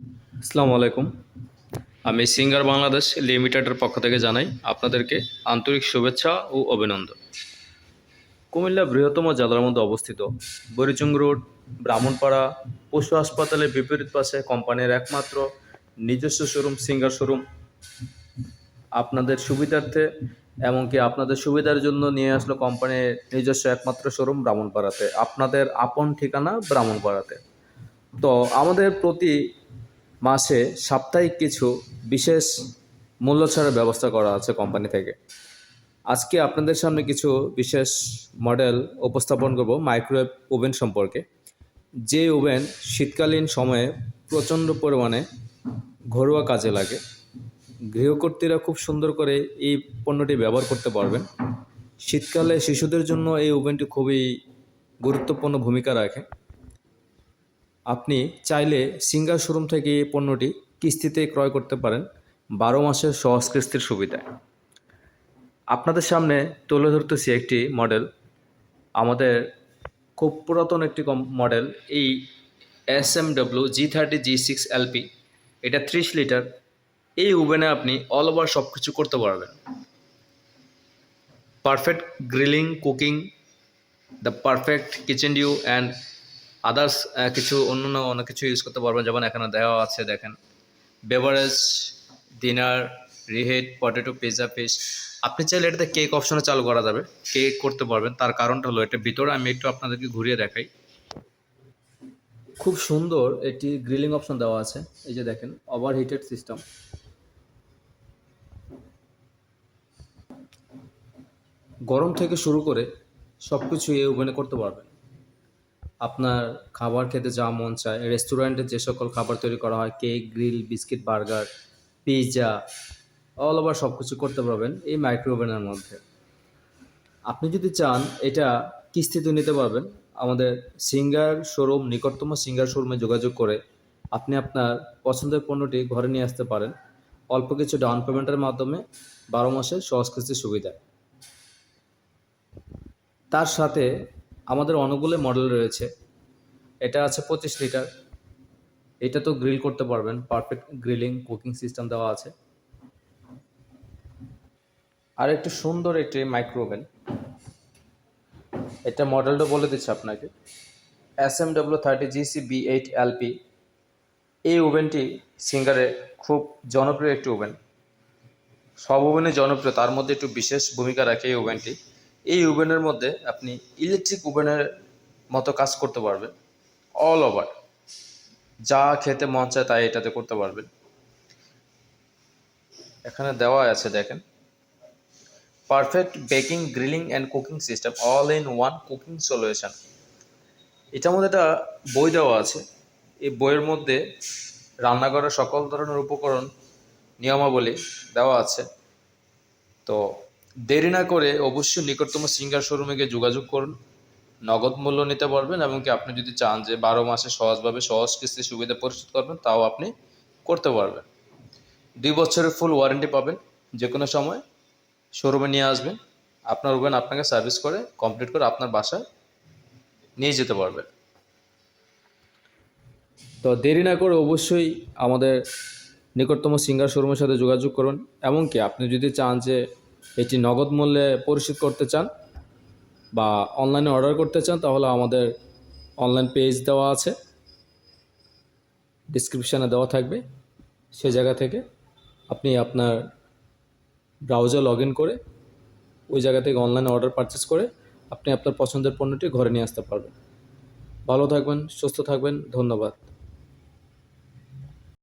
আসসালামু আলাইকুম। আমি সিঙ্গার বাংলাদেশ লিমিটেডের পক্ষ থেকে জানাই আপনাদেরকে আন্তরিক শুভেচ্ছা ও অভিনন্দন। কুমিল্লা বৃহত্তম জেলার মধ্যে অবস্থিত বরিচুং রোড, ব্রাহ্মণপাড়া পশু হাসপাতালের বিপরীত পাশে কোম্পানির একমাত্র নিজস্ব শোরুম, সিঙ্গার শোরুম। আপনাদের সুবিধার্থে এমনকি আপনাদের সুবিধার জন্য নিয়ে আসলো কোম্পানির নিজস্ব একমাত্র শোরুম ব্রাহ্মণপাড়াতে। আপনাদের আপন ঠিকানা ব্রাহ্মণপাড়াতে। তো আমাদের প্রতি মাসে সাপ্তাহিক কিছু বিশেষ মূল্য ছাড়ের ব্যবস্থা করা আছে কোম্পানি থেকে। আজকে আপনাদের সামনে কিছু বিশেষ মডেল উপস্থাপন করব মাইক্রোওয়েভ ওভেন সম্পর্কে। যে ওভেন শীতকালীন সময়ে প্রচণ্ড পরিমাণে ঘরোয়া কাজে লাগে। গৃহকর্তীরা খুব সুন্দর করে এই পণ্যটি ব্যবহার করতে পারবেন। শীতকালে শিশুদের জন্য এই ওভেনটি খুবই গুরুত্বপূর্ণ ভূমিকা রাখে। আপনি চাইলে সিঙ্গার শোরুম থেকে এই পণ্যটি কিস্তিতে ক্রয় করতে পারেন বারো মাসের সহজ কিস্তির সুবিধায়। আপনাদের সামনে তুলে ধরতেছি একটি মডেল। আমাদের খুব পুরাতন একটি মডেল, এই S M W G thirty G six LP এটা ত্রিশ লিটার। এই ওভেনে আপনি অল ওভার সব কিছু করতে পারবেন। Perfect grilling cooking the perfect kitchen dew and others কিছু অন্য অনেক কিছু ইউজ করতে পারবেন। যেমন এখানে দেওয়া আছে, দেখেন beverage dinner reheat potato pizza fish আপনি চাইলে এটাতে কেক অপশনে চালু করা যাবে। কেক করতে পারবেন। তার কারণটা হলো এটা ভিতরে আমি একটু আপনাদেরকে ঘুরিয়ে দেখাই। খুব সুন্দর একটি গ্রিলিং অপশন দেওয়া আছে। এই যে দেখেন ওভার হিটেড সিস্টেম গরম থেকে শুরু করে সব কিছু এই ওভেনে করতে পারবেন। আপনার খাবার খেতে যা মন চায় রেস্টুরেন্টে যে সকল খাবার তৈরি করা হয় cake grill biscuit burger pizza all over সব কিছু করতে পারবেন এই মাইক্রোওভেনের মধ্যে। আপনি যদি চান, এটা কিস্তিতে নিতে পারবেন। আমাদের সিঙ্গার শোরুম নিকটতম সিঙ্গার শোরুমে যোগাযোগ করে আপনি আপনার পছন্দের পণ্যটি ঘরে নিয়ে আসতে পারেন। অল্প কিছু ডাউন পেমেন্টের মাধ্যমে বারো মাসের সহজ কিস্তির সুবিধা। তার সাথে আমাদের অনেকগুলো মডেল রয়েছে। এটা আছে পঁচিশ লিটার এটা তো গ্রিল করতে পারবেন। পারফেক্ট গ্রিলিং কুকিং সিস্টেম দেওয়া আছে। আর একটু সুন্দর একটি মাইক্রো ওভেন এটা মডেলটা বলে দিচ্ছি আপনাকে। S M W thirty G C B eight LP এই ওভেনটি সিঙ্গারে খুব জনপ্রিয় একটি ওভেন। সব ওভেনে জনপ্রিয়। তার মধ্যে একটু বিশেষ ভূমিকা রাখে এই ওভেনটি। এই ওভেনের মধ্যে আপনি ইলেকট্রিক ওভেনের মতো কাজ করতে পারবেন অল ওভার যা খেতে মন চায় তাই এটাতে করতে পারবেন। এখানে দেওয়া আছে, দেখেন। Perfect baking grilling and cooking system all in one cooking solution এটার মধ্যে একটা বই দেওয়া আছে। এই বইয়ের মধ্যে রান্নাঘরের সকল ধরনের উপকরণ, নিয়মাবলী দেওয়া আছে। তো দেরি না করে অবশ্যই নিকটতম সিঙ্গার শোরুমে গিয়ে যোগাযোগ করুন, নগদ মূল্য নিতে পারবেন এমনকি আপনি যদি চান যে বারো মাসে সহজভাবে, সহজ কিস্তির সুবিধা পরিশোধ করবেন, তাও আপনি করতে পারবেন। দুই বছরের ফুল ওয়ারেন্টি পাবেন যে কোনো সময় শোরুমে নিয়ে আসবেন, আপনার ওভেন আপনাকে সার্ভিস করে কমপ্লিট করে আপনার বাসায় নিয়ে যেতে পারবেন। তো দেরি না করে অবশ্যই আমাদের নিকটতম সিঙ্গার শোরুমের সাথে যোগাযোগ করুন, এমনকি আপনি যদি চান যে এটি নগদ মূল্যে পরিশোধ করতে চান বা অনলাইনে অর্ডার করতে চান, তাহলে আমাদের অনলাইন পেজ দেওয়া আছে। ডিসক্রিপশানে দেওয়া থাকবে। সে জায়গা থেকে আপনি আপনার ব্রাউজার লগ ইন করে ওই জায়গা থেকে অনলাইনে অর্ডার পারচেস করে আপনি আপনার পছন্দের পণ্যটি ঘরে নিয়ে আসতে পারবেন। ভালো থাকবেন, সুস্থ থাকবেন, ধন্যবাদ।